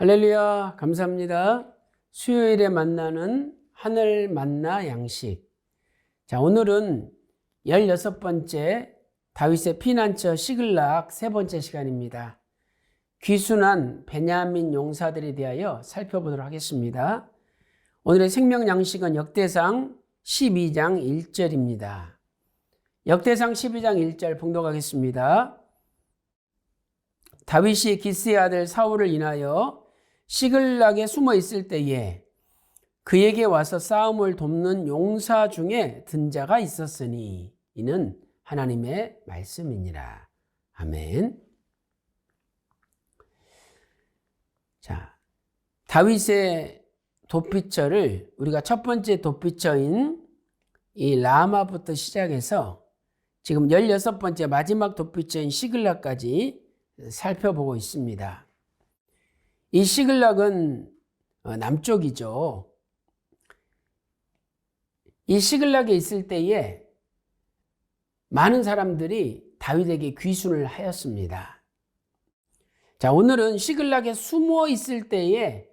할렐루야, 감사합니다. 수요일에 만나는 하늘 만나 양식. 자, 오늘은 16번째 다윗의 피난처 시글락 세 번째 시간입니다. 귀순한 베냐민 용사들에 대하여 살펴보도록 하겠습니다. 오늘의 생명 양식은 역대상 12장 1절입니다. 역대상 12장 1절 봉독하겠습니다. 다윗이 기스의 아들 사울을 인하여 시글락에 숨어 있을 때에 그에게 와서 싸움을 돕는 용사 중에 든 자가 있었으니 이는 하나님의 말씀이니라. 아멘. 자, 다윗의 도피처를 우리가 첫 번째 도피처인 이 라마부터 시작해서 지금 16번째 마지막 도피처인 시글락까지 살펴보고 있습니다. 이 시글락은 어, 남쪽이죠. 이 시글락에 있을 때에 많은 사람들이 다윗에게 귀순을 하였습니다. 자, 오늘은 시글락에 숨어 있을 때에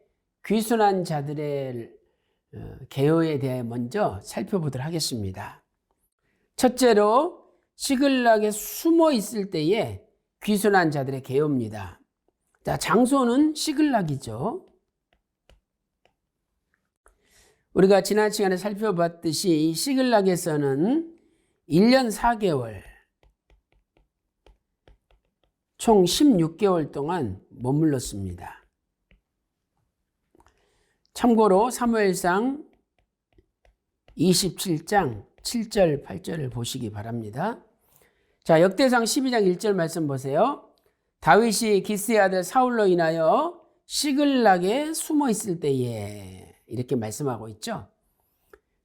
귀순한 자들의 어, 개요에 대해 먼저 살펴보도록 하겠습니다. 첫째로 시글락에 숨어 있을 때에 귀순한 자들의 개요입니다. 자, 장소는 시글락이죠. 우리가 지난 시간에 살펴봤듯이 이 시글락에서는 1년 4개월, 총 16개월 동안 머물렀습니다. 참고로 사무엘상 27장 7절, 8절을 보시기 바랍니다. 자, 역대상 12장 1절 말씀 보세요. 다윗이 기스의 아들 사울로 인하여 시글락에 숨어 있을 때에 이렇게 말씀하고 있죠.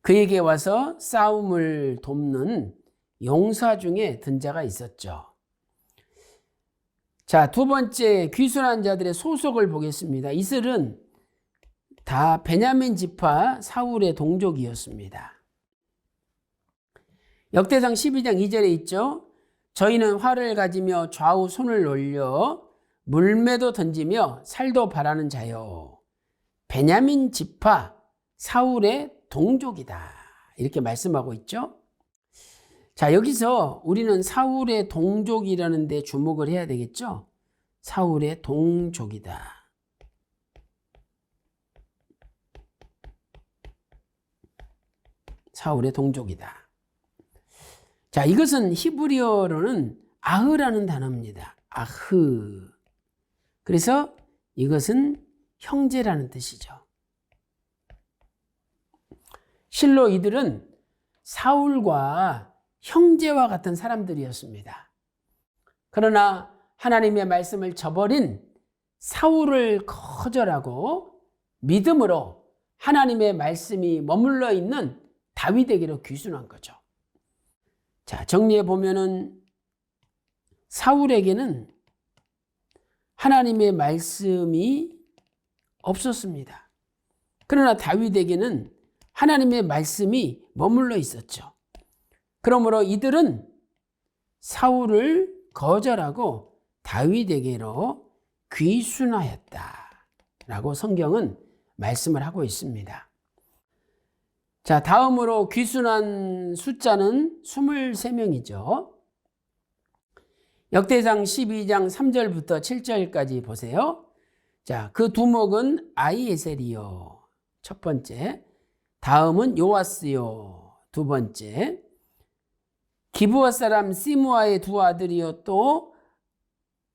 그에게 와서 싸움을 돕는 용사 중에 든 자가 있었죠. 자, 두 번째 귀순한 자들의 소속을 보겠습니다. 이슬은 다 베냐민 지파 사울의 동족이었습니다. 역대상 12장 2절에 있죠. 저희는 활을 가지며 좌우 손을 올려 물매도 던지며 살도 바라는 자요. 베냐민 지파 사울의 동족이다. 이렇게 말씀하고 있죠. 자, 여기서 우리는 사울의 동족이라는 데 주목을 해야 되겠죠. 사울의 동족이다. 사울의 동족이다. 자, 이것은 히브리어로는 아흐라는 단어입니다. 아흐. 그래서 이것은 형제라는 뜻이죠. 실로 이들은 사울과 형제와 같은 사람들이었습니다. 그러나 하나님의 말씀을 저버린 사울을 거절하고 믿음으로 하나님의 말씀이 머물러 있는 다윗에게로 귀순한 거죠. 자, 정리해 보면은 사울에게는 하나님의 말씀이 없었습니다. 그러나 다윗에게는 하나님의 말씀이 머물러 있었죠. 그러므로 이들은 사울을 거절하고 다윗에게로 귀순하였다 라고 성경은 말씀을 하고 있습니다. 자, 다음으로 귀순한 숫자는 23명이죠. 역대상 12장 3절부터 7절까지 보세요. 자, 그 두목은 아이에셀이요. 첫 번째. 다음은 요아스요. 두 번째. 기부아 사람 시무아의 두 아들이요. 또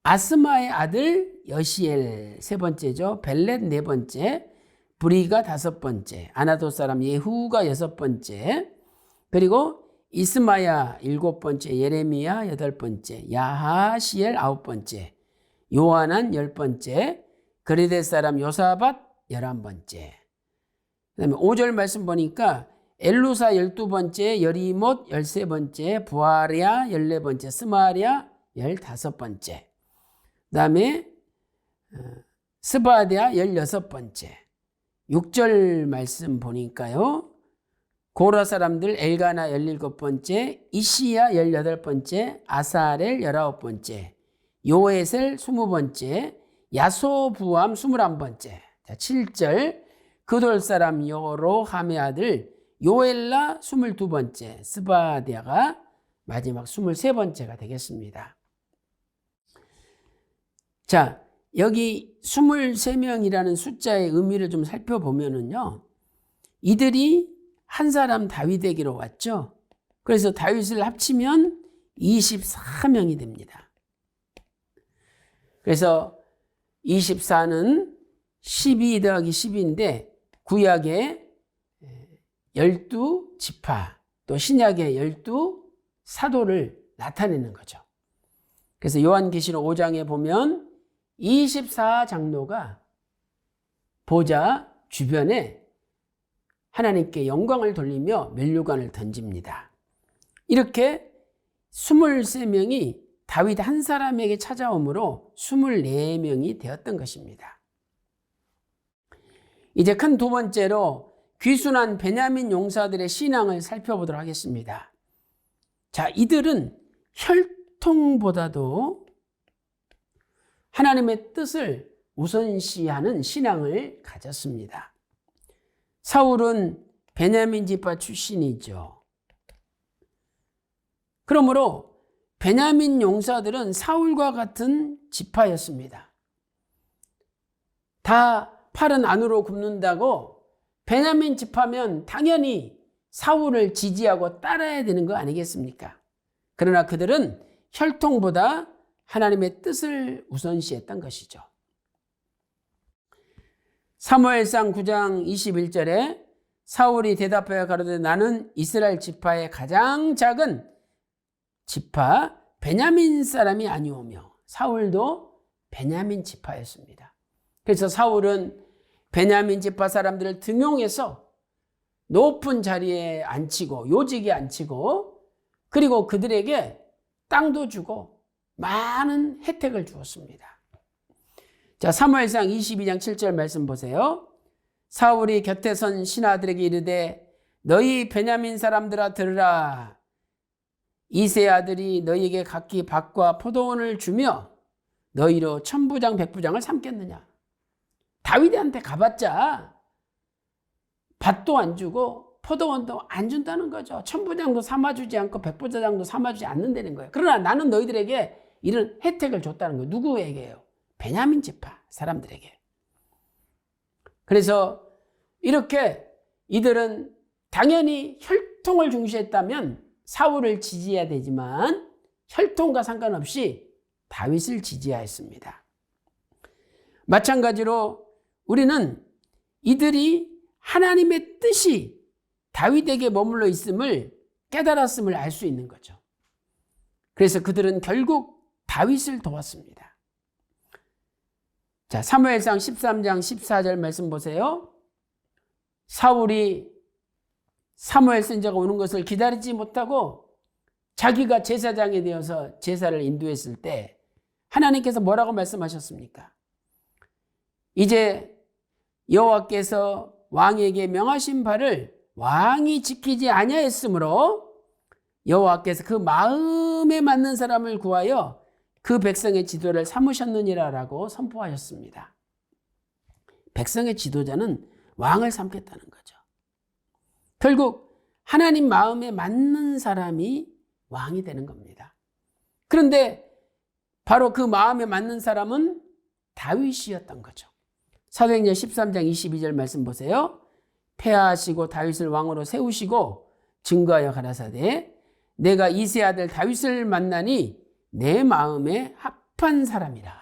아스마의 아들 여시엘 세 번째죠. 벨렛 네 번째. 브리가 다섯 번째, 아나도 사람 예후가 여섯 번째, 그리고 이스마야 일곱 번째, 예레미야 여덟 번째, 야하시엘 아홉 번째, 요하난 열 번째, 그리데 사람 요사밭 열한 번째. 그 다음에 5절 말씀 보니까 엘루사 열두 번째, 여리못 열세 번째, 부아리아 열네 번째, 스마리아 열다섯 번째. 그 다음에 어, 스바디아 열여섯 번째. 6절 말씀 보니까요. 고라 사람들 엘가나 17번째, 이시야 18번째, 아사렐 19번째, 요에셀 20번째, 야소부함 21번째. 자, 7절. 그돌 사람 여로함의 아들 요엘라 22번째. 스바디아가 마지막 23번째가 되겠습니다. 자, 여기 23명이라는 숫자의 의미를 좀 살펴보면은요. 이들이 한 사람 다윗에게로 왔죠. 그래서 다윗을 합치면 24명이 됩니다. 그래서 24는 12 더하기 10인데 구약의 12 지파 또 신약의 12 사도를 나타내는 거죠. 그래서 요한계시록 5장에 보면 24장로가 보좌 주변에 하나님께 영광을 돌리며 멸류관을 던집니다. 이렇게 23명이 다윗 한 사람에게 찾아오므로 24명이 되었던 것입니다. 이제 큰 두 번째로 귀순한 베냐민 용사들의 신앙을 살펴보도록 하겠습니다. 자, 이들은 혈통보다도 하나님의 뜻을 우선시하는 신앙을 가졌습니다. 사울은 베냐민 지파 출신이죠. 그러므로 베냐민 용사들은 사울과 같은 지파였습니다. 다 팔은 안으로 굽는다고 베냐민 지파면 당연히 사울을 지지하고 따라야 되는 거 아니겠습니까? 그러나 그들은 혈통보다 하나님의 뜻을 우선시했던 것이죠. 사무엘상 9장 21절에 사울이 대답하여 가로되 나는 이스라엘 지파의 가장 작은 지파 베냐민 사람이 아니오며 사울도 베냐민 지파였습니다. 그래서 사울은 베냐민 지파 사람들을 등용해서 높은 자리에 앉히고 요직에 앉히고 그리고 그들에게 땅도 주고 많은 혜택을 주었습니다. 자, 사무엘상 22장 7절 말씀 보세요. 사울이 곁에 선 신하들에게 이르되 너희 베냐민 사람들아 들으라 이세 아들이 너희에게 각기 밭과 포도원을 주며 너희로 천부장 백부장을 삼겠느냐 다윗한테 가봤자 밭도 안 주고 포도원도 안 준다는 거죠. 천부장도 삼아주지 않고 백부장도 삼아주지 않는다는 거예요. 그러나 나는 너희들에게 이런 혜택을 줬다는 거예요. 누구에게요? 베냐민 지파 사람들에게. 그래서 이렇게 이들은 당연히 혈통을 중시했다면 사울을 지지해야 되지만 혈통과 상관없이 다윗을 지지하였습니다. 마찬가지로 우리는 이들이 하나님의 뜻이 다윗에게 머물러 있음을 깨달았음을 알 수 있는 거죠. 그래서 그들은 결국 다윗을 도왔습니다. 자, 사무엘상 13장 14절 말씀 보세요. 사울이 사무엘 선자가 오는 것을 기다리지 못하고 자기가 제사장이 되어서 제사를 인도했을 때 하나님께서 뭐라고 말씀하셨습니까? 이제 여호와께서 왕에게 명하신 바를 왕이 지키지 아니하였으므로 여호와께서 그 마음에 맞는 사람을 구하여 그 백성의 지도를 삼으셨느니라라고 선포하셨습니다. 백성의 지도자는 왕을 삼겠다는 거죠. 결국 하나님 마음에 맞는 사람이 왕이 되는 겁니다. 그런데 바로 그 마음에 맞는 사람은 다윗이었던 거죠. 사도행전 13장 22절 말씀 보세요. 폐하시고 다윗을 왕으로 세우시고 증거하여 가라사대 내가 이세 아들 다윗을 만나니 내 마음에 합한 사람이라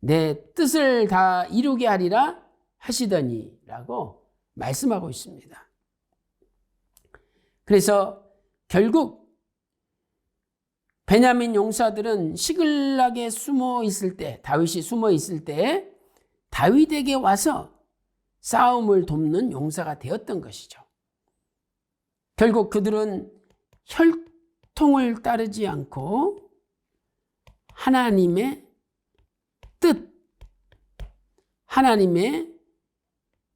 내 뜻을 다 이루게 하리라 하시더니라고 말씀하고 있습니다. 그래서 결국 베냐민 용사들은 시글락에 숨어 있을 때 다윗이 숨어 있을 때 다윗에게 와서 싸움을 돕는 용사가 되었던 것이죠. 결국 그들은 혈통을 따르지 않고 하나님의 뜻, 하나님의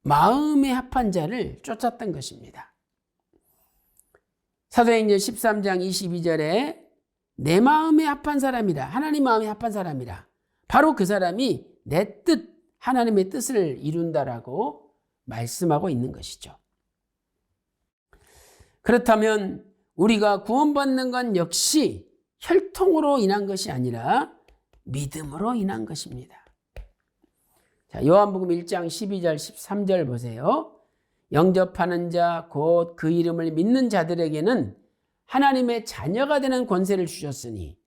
마음에 합한 자를 쫓았던 것입니다. 사도행전 13장 22절에 내 마음에 합한 사람이라 하나님 마음에 합한 사람이라 바로 그 사람이 내 뜻, 하나님의 뜻을 이룬다라고 말씀하고 있는 것이죠. 그렇다면 우리가 구원받는 건 역시 혈통으로 인한 것이 아니라 믿음으로 인한 것입니다. 자, 요한복음 1장 12절 13절 보세요. 영접하는 자 곧 그 이름을 믿는 자들에게는 하나님의 자녀가 되는 권세를 주셨으니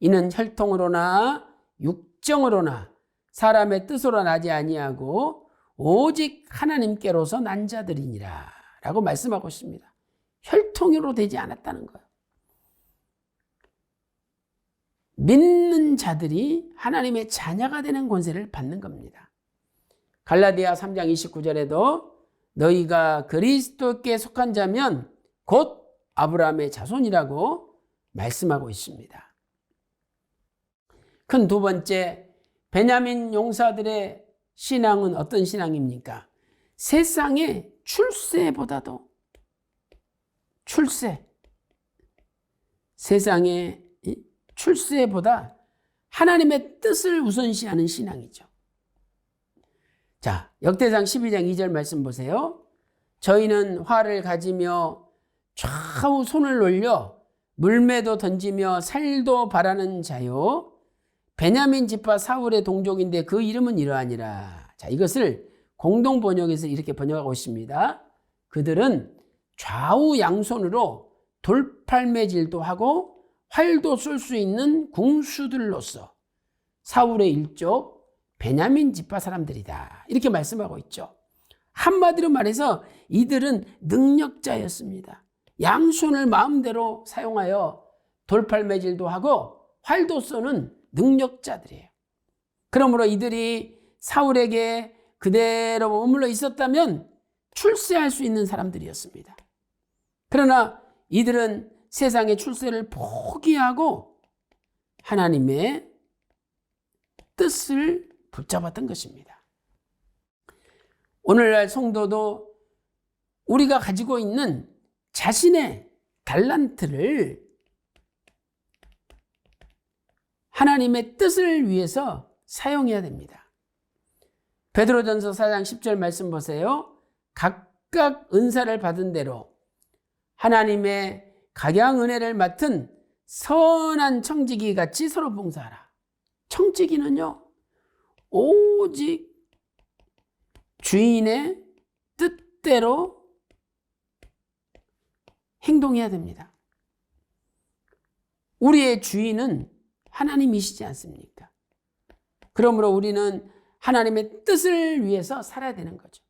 이는 혈통으로나 육정으로나 사람의 뜻으로 나지 아니하고 오직 하나님께로서 난 자들이니라 라고 말씀하고 있습니다. 혈통으로 되지 않았다는 거예요. 믿는 자들이 하나님의 자녀가 되는 권세를 받는 겁니다. 갈라디아 3장 29절에도 너희가 그리스도께 속한 자면 곧 아브라함의 자손이라고 말씀하고 있습니다. 큰 두 번째, 베냐민 용사들의 신앙은 어떤 신앙입니까? 세상의 출세보다도 출세, 세상의 출세보다 하나님의 뜻을 우선시하는 신앙이죠. 자, 역대상 12장 2절 말씀 보세요. 저희는 활을 가지며 좌우 손을 놀려 물매도 던지며 살도 바라는 자요. 베냐민 지파 사울의 동족인데 그 이름은 이러하니라. 자, 이것을 공동 번역에서 이렇게 번역하고 있습니다. 그들은 좌우 양손으로 돌팔매질도 하고 활도 쏠 수 있는 궁수들로서 사울의 일족 베냐민 지파 사람들이다. 이렇게 말씀하고 있죠. 한마디로 말해서 이들은 능력자였습니다. 양손을 마음대로 사용하여 돌팔매질도 하고 활도 쏘는 능력자들이에요. 그러므로 이들이 사울에게 그대로 머물러 있었다면 출세할 수 있는 사람들이었습니다. 그러나 이들은 세상의 출세를 포기하고 하나님의 뜻을 붙잡았던 것입니다. 오늘날 성도도 우리가 가지고 있는 자신의 달란트를 하나님의 뜻을 위해서 사용해야 됩니다. 베드로전서 4장 10절 말씀 보세요. 각각 은사를 받은 대로 하나님의 각양 은혜를 맡은 선한 청지기 같이 서로 봉사하라. 청지기는요, 오직 주인의 뜻대로 행동해야 됩니다. 우리의 주인은 하나님이시지 않습니까? 그러므로 우리는 하나님의 뜻을 위해서 살아야 되는 거죠.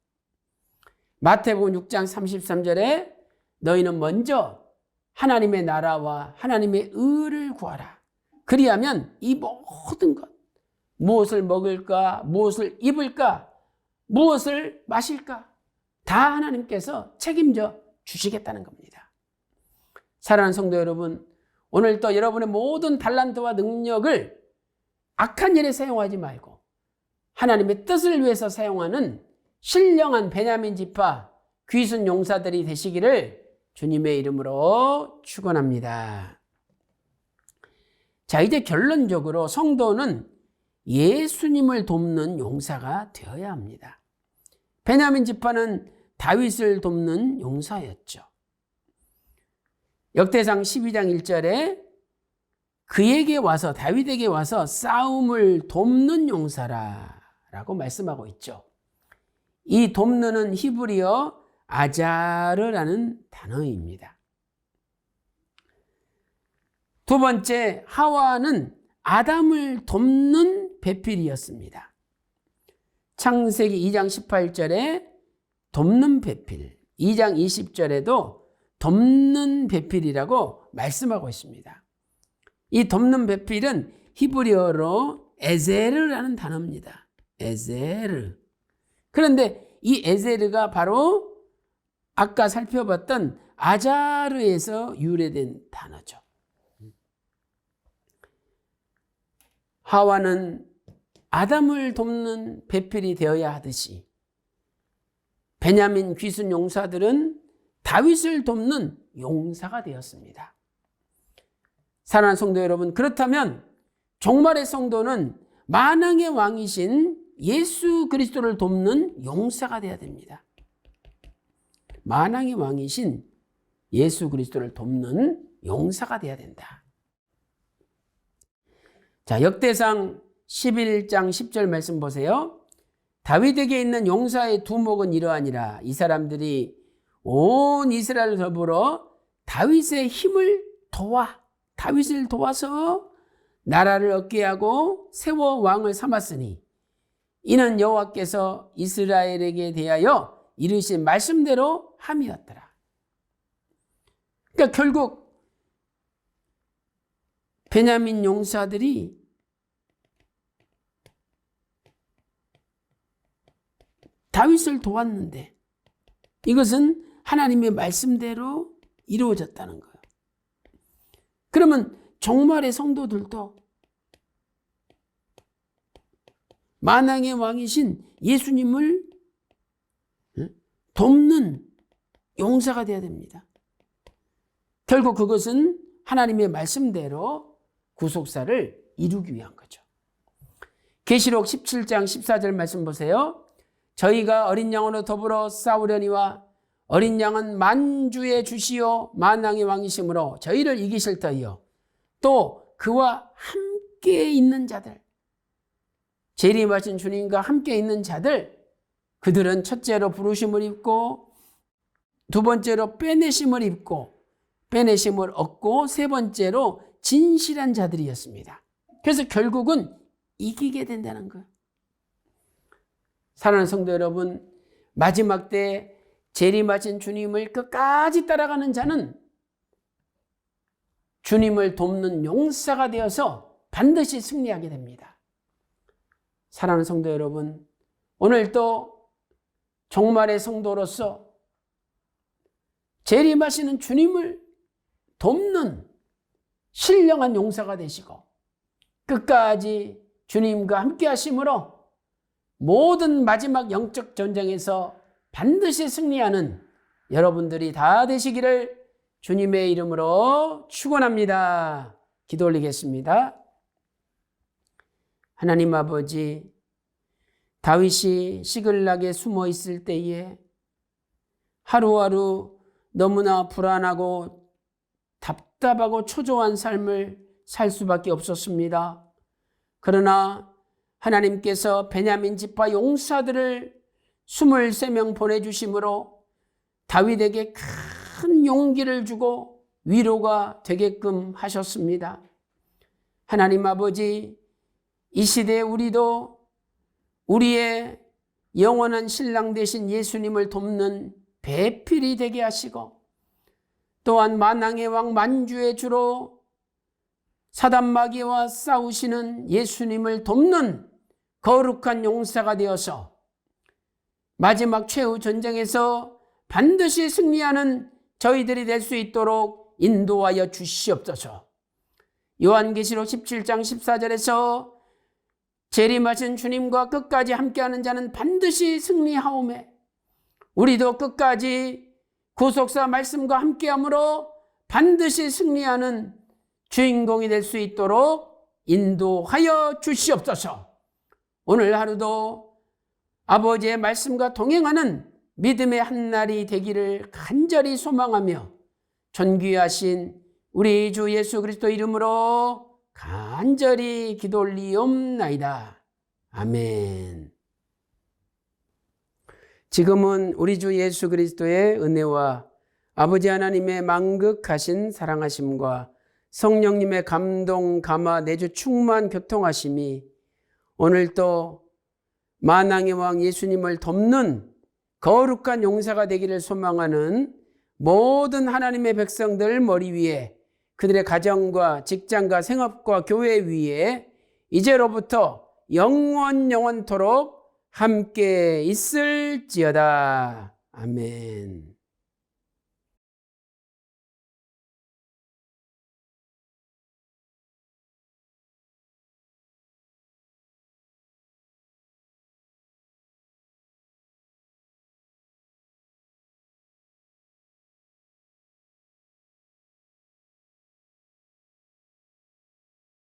마태복음 6장 33절에 너희는 먼저 하나님의 나라와 하나님의 의를 구하라. 그리하면 이 모든 것, 무엇을 먹을까, 무엇을 입을까, 무엇을 마실까, 다 하나님께서 책임져 주시겠다는 겁니다. 사랑하는 성도 여러분, 오늘 또 여러분의 모든 달란트와 능력을 악한 일에 사용하지 말고 하나님의 뜻을 위해서 사용하는 신령한 베냐민 지파 귀순 용사들이 되시기를 주님의 이름으로 축원합니다. 자, 이제 결론적으로 성도는 예수님을 돕는 용사가 되어야 합니다. 베냐민 지파는 다윗을 돕는 용사였죠. 역대상 12장 1절에 그에게 와서 다윗에게 와서 싸움을 돕는 용사라라고 말씀하고 있죠. 이 돕는은 히브리어 아자르라는 단어입니다. 두 번째 하와는 아담을 돕는 배필이었습니다. 창세기 2장 18절에 돕는 배필, 2장 20절에도 돕는 배필이라고 말씀하고 있습니다. 이 돕는 배필은 히브리어로 에제르라는 단어입니다. 에제르. 그런데 이 에제르가 바로 아까 살펴봤던 아자르에서 유래된 단어죠. 하와는 아담을 돕는 배필이 되어야 하듯이 베냐민 귀순 용사들은 다윗을 돕는 용사가 되었습니다. 사랑하는 성도 여러분, 그렇다면 종말의 성도는 만왕의 왕이신 예수 그리스도를 돕는 용사가 되어야 됩니다. 만왕의 왕이신 예수 그리스도를 돕는 용사가 되어야 된다. 자, 역대상 11장 10절 말씀 보세요. 다윗에게 있는 용사의 두목은 이러하니라. 이 사람들이 온 이스라엘 더불어 다윗의 힘을 도와 다윗을 도와서 나라를 얻게 하고 세워 왕을 삼았으니 이는 여호와께서 이스라엘에게 대하여 이르신 말씀대로 함이었더라. 그러니까 결국 베냐민 용사들이 다윗을 도왔는데 이것은 하나님의 말씀대로 이루어졌다는 거예요. 그러면 종말의 성도들도 만왕의 왕이신 예수님을 돕는 용사가 되어야 됩니다. 결국 그것은 하나님의 말씀대로 구속사를 이루기 위한 거죠. 계시록 17장 14절 말씀 보세요. 저희가 어린 양으로 더불어 싸우려니와 어린 양은 만주의 주시오 만왕의 왕이심으로 저희를 이기실 터이요. 또 그와 함께 있는 자들 재림하신 주님과 함께 있는 자들 그들은 첫째로 부르심을 입고 두 번째로 빼내심을 입고 빼내심을 얻고 세 번째로 진실한 자들이었습니다. 그래서 결국은 이기게 된다는 거예요. 사랑하는 성도 여러분, 마지막 때 재림하신 주님을 끝까지 따라가는 자는 주님을 돕는 용사가 되어서 반드시 승리하게 됩니다. 사랑하는 성도 여러분, 오늘도 종말의 성도로서 재림하시는 주님을 돕는 신령한 용사가 되시고 끝까지 주님과 함께 하심으로 모든 마지막 영적 전쟁에서 반드시 승리하는 여러분들이 다 되시기를 주님의 이름으로 축원합니다. 기도 올리겠습니다. 하나님 아버지 다윗이 시글락에 숨어 있을 때에 하루하루 너무나 불안하고 답답하고 초조한 삶을 살 수밖에 없었습니다. 그러나 하나님께서 베냐민 지파 용사들을 23명 보내주심으로 다윗에게 큰 용기를 주고 위로가 되게끔 하셨습니다. 하나님 아버지, 이 시대에 우리도 우리의 영원한 신랑 되신 예수님을 돕는 배필이 되게 하시고 또한 만왕의 왕 만주의 주로 사단마귀와 싸우시는 예수님을 돕는 거룩한 용사가 되어서 마지막 최후 전쟁에서 반드시 승리하는 저희들이 될 수 있도록 인도하여 주시옵소서. 요한계시록 17장 14절에서 재림하신 주님과 끝까지 함께하는 자는 반드시 승리하오매 우리도 끝까지 구속사 말씀과 함께함으로 반드시 승리하는 주인공이 될 수 있도록 인도하여 주시옵소서. 오늘 하루도 아버지의 말씀과 동행하는 믿음의 한 날이 되기를 간절히 소망하며 존귀하신 우리 주 예수 그리스도 이름으로 간절히 기도 올리옵나이다. 아멘. 지금은 우리 주 예수 그리스도의 은혜와 아버지 하나님의 망극하신 사랑하심과 성령님의 감동, 감화, 내주 충만 교통하심이 오늘도 만왕의 왕 예수님을 돕는 거룩한 용사가 되기를 소망하는 모든 하나님의 백성들 머리 위에 그들의 가정과 직장과 생업과 교회 위에 이제로부터 영원 영원토록 함께 있을지어다. 아멘.